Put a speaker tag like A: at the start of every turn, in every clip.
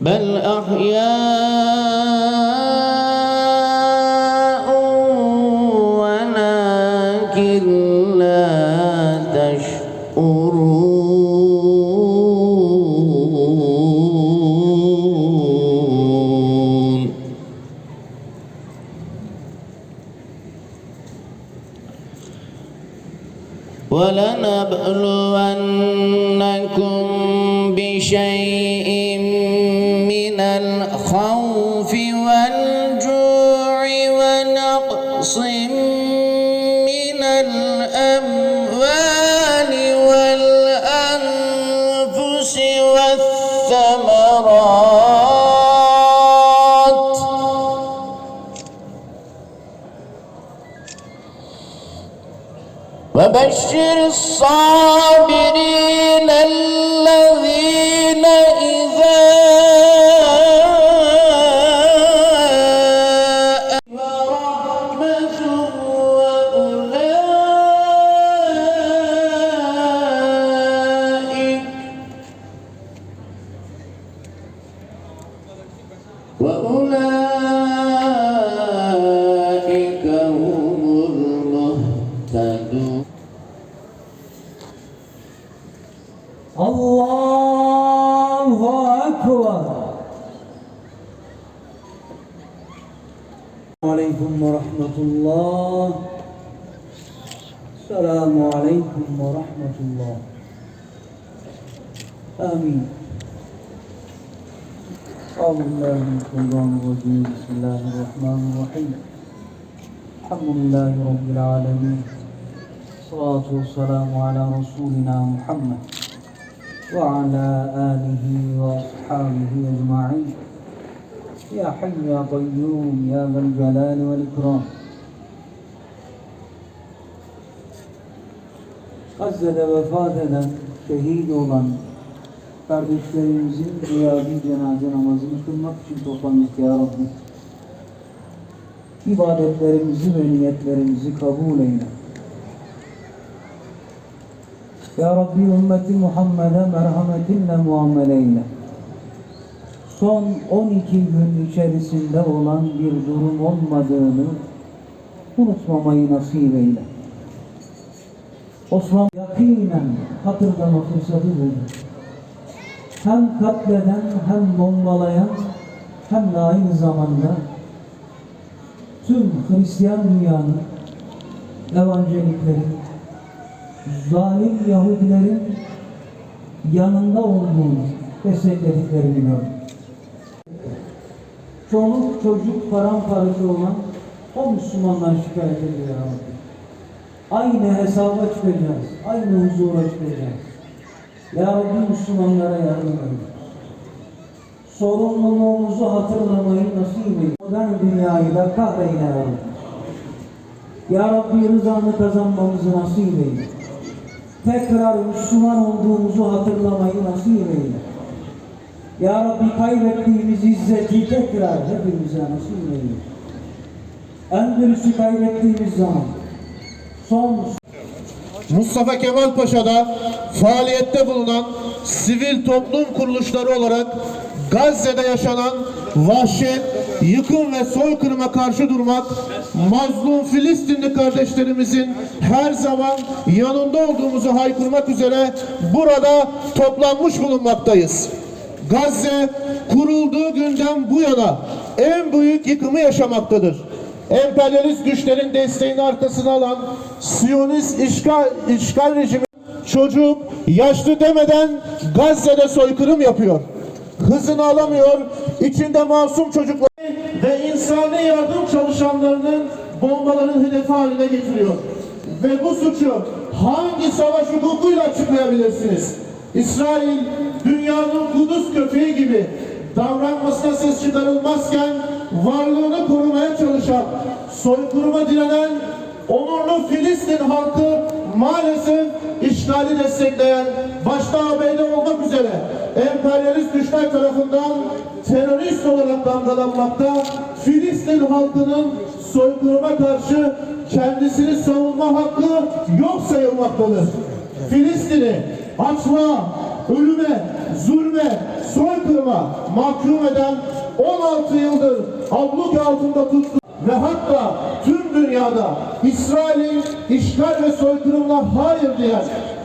A: بل أحياء ولكن لا تشعرون ولنبلونكم والجوع ونقص من الأموال والأنفس والثمرات. وبشر الصابرين الذين الله أكبر. عليكم ورحمة الله.
B: السلام عليكم ورحمة الله. آمين. أعوذ بالله الرجيم. بسم الله الرحمن الرحيم. الحمد لله رب العالمين. الصلاة والسلام على رسولنا محمد. وعلى آله وأصحابه أجمعين يا حي يا قيوم يا ذا الجلال والإكرام Gazze'de vefat eden, şehit olan kardeşlerimizin rüyabi cenaze namazını kılmak için toplandık ya Rabbi. İbadetlerimizi ve niyetlerimizi kabul eyle. Ya Rabbi ümmeti Muhammed'e merhametinle muamele eyle. Son 12 gün içerisinde olan bir durum olmadığını unutmamayı nasip eyle. Osman yakinen hatırlama fırsatı buldu. Hem katleden hem bombalayan hem de aynı zamanda tüm Hristiyan dünyanın evangeliklerin zalim Yahudilerin yanında olduğunu desteklediklerini gördüm. Çoluk çocuk paramparça olan o Müslümanlar şikayet ediyor Rabbi. Aynı hesaba çıkacağız, aynı huzura çıkacağız. Ya Rabbi Müslümanlara yardım eyle. Sorumluluğumuzu hatırlamayı nasip eyle. Modern dünyayı da kahreyle ya. Ya Rabbi rızanı kazanmamızı nasip eyle. Tekrar Müslüman olduğumuzu hatırlamayı nasip eyle. Ya Rabbi kaybettiğimiz izzeti tekrar hepimize nasip eyle. Endülüs'ü kaybettiğimiz zaman son
C: Mustafa Kemal Paşa'da faaliyette bulunan sivil toplum kuruluşları olarak Gazze'de yaşanan vahşet, yıkım ve soykırıma karşı durmak, mazlum Filistinli kardeşlerimizin her zaman yanında olduğumuzu haykırmak üzere burada toplanmış bulunmaktayız. Gazze kurulduğu günden bu yana en büyük yıkımı yaşamaktadır. Emperyalist güçlerin desteğini arkasına alan Siyonist işgal, işgal rejimi çocuk, yaşlı demeden Gazze'de soykırım yapıyor. Hızını alamıyor, içinde masum çocuklar ve insani yardım çalışanlarının bombaların hedefi haline getiriyor. Ve bu suçu hangi savaş hukukuyla açıklayabilirsiniz? İsrail dünyanın Kudüs köpeği gibi davranmasına ses çıkarılmazken varlığını korumaya çalışan, soykırıma direnen onurlu Filistin halkı maalesef işgali destekleyen başta ABD olmak üzere emperyalist güçler tarafından terörist olarak damgalanmakta. Filistin halkının soykırıma karşı kendisini savunma hakkı yok sayılmaktadır. Filistin'i açlığa, ölüme, zulme, soykırıma mahkum eden 16 yıldır abluk altında tuttu ve hatta tüm dünyada İsrail'in işgal ve soykırımına hayır diyen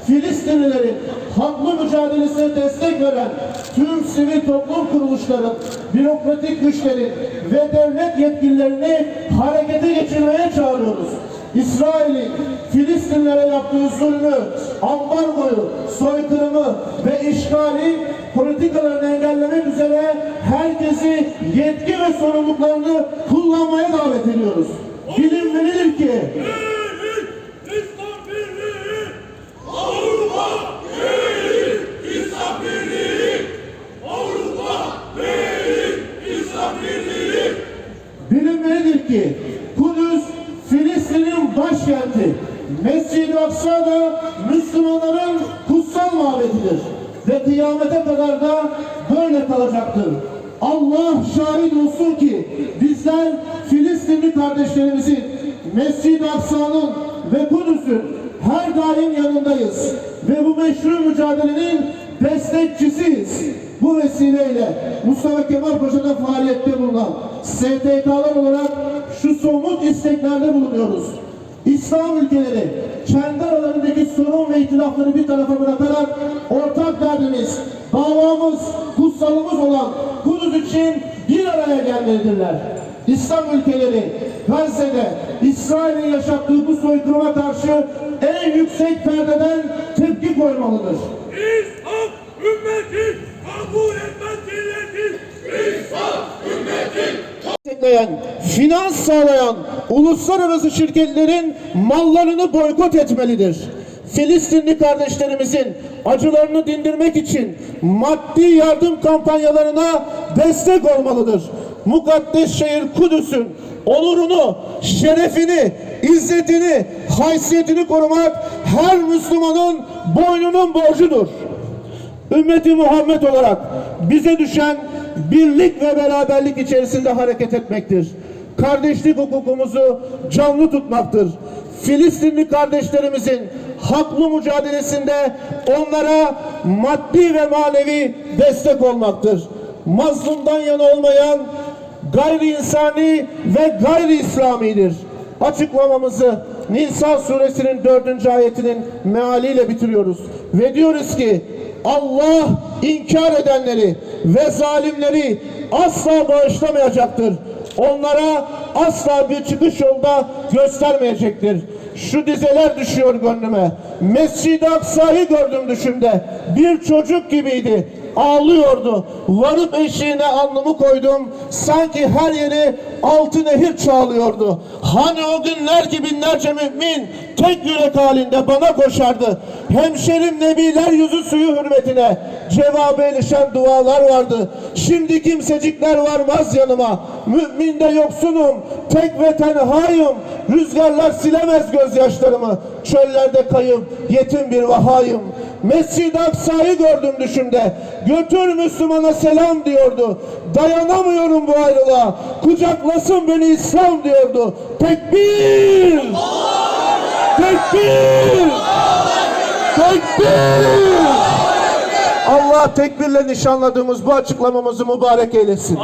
C: Filistinlilerin haklı mücadelesine destek veren tüm sivil toplum kuruluşları, bürokratik güçleri ve devlet yetkililerini harekete geçirmeye çağırıyoruz. İsrail'in Filistinlilere yaptığı zulmü, ambargoyu, soykırımı ve işgali politikalarını engellemek üzere herkesi yetki ve sorumluluklarını kullanmaya davet ediyoruz. Bilinmelidir ki
D: Birlik, İslam birliği, Avrupa birliği, İslam birliği, Avrupa birliği, İslam birliği.
C: Bilinmelidir ki Kudüs Filistin'in başkenti. Mescid-i Aksa da Müslümanların kutsal mabedidir. Ve kıyamete kadar da böyle kalacaktır. Allah şahit olsun ki bizler Filistinli kardeşlerimizin Mescid-i Aksa'nın ve Kudüs'ün her daim yanındayız. Ve bu meşru mücadelenin destekçisiyiz. Bu vesileyle Mustafa Kemal Paşa'da faaliyette bulunan STK'lar olarak şu somut isteklerde bulunuyoruz. İslam ülkeleri kendi aralarındaki sorun ve ihtilafları bir tarafa bırakarak ortak derdimiz, davamız, kutsalımız olan Kudüs için bir araya gelmelidirler. İslam ülkeleri Gazze'de İsrail'in yaşattığı bu soykırıma karşı en yüksek perdeden tepki koymalıdır.
D: İslam ümmeti kabul etmez milleti. İslam ümmeti
C: destekleyen, finans sağlayan uluslararası şirketlerin mallarını boykot etmelidir. Filistinli kardeşlerimizin acılarını dindirmek için maddi yardım kampanyalarına destek olmalıdır. Mukaddes şehir Kudüs'ün onurunu, şerefini, izzetini, haysiyetini korumak her Müslümanın boynunun borcudur. Ümmeti Muhammed olarak bize düşen birlik ve beraberlik içerisinde hareket etmektir. Kardeşlik hukukumuzu canlı tutmaktır. Filistinli kardeşlerimizin haklı mücadelesinde onlara maddi ve manevi destek olmaktır. Mazlumdan yana olmayan gayri insani ve gayri İslamidir. Açıklamamızı Nisa suresinin dördüncü ayetinin mealiyle bitiriyoruz. Ve diyoruz ki Allah inkar edenleri ve zalimleri asla bağışlamayacaktır. Onlara asla bir çıkış yolda göstermeyecektir. Şu dizeler düşüyor gönlüme. Mescid-i Aksa'yı gördüm düşümde. Bir çocuk gibiydi. Ağlıyordu. Varıp eşiğine alnımı koydum. Sanki her yeri altı nehir çağlıyordu. Hani o günler ki binlerce mümin tek yürek halinde bana koşardı. Hemşerim nebiler yüzü suyu hürmetine cevabı ilişen dualar vardı. Şimdi kimsecikler varmaz yanıma. Müminde yoksunum, tek ve tenhayım. Rüzgarlar silemez gözyaşlarımı. Çöllerde kayıp, yetim bir vahayım. Mescid-i Aksa'yı gördüm düşümde. Götür Müslümana selam diyordu. Dayanamıyorum bu ayrılığa. Kucaklasın beni İslam diyordu. Tekbir! Tekbir! Tekbir! Allah tekbirle nişanladığımız bu açıklamamızı mübarek eylesin.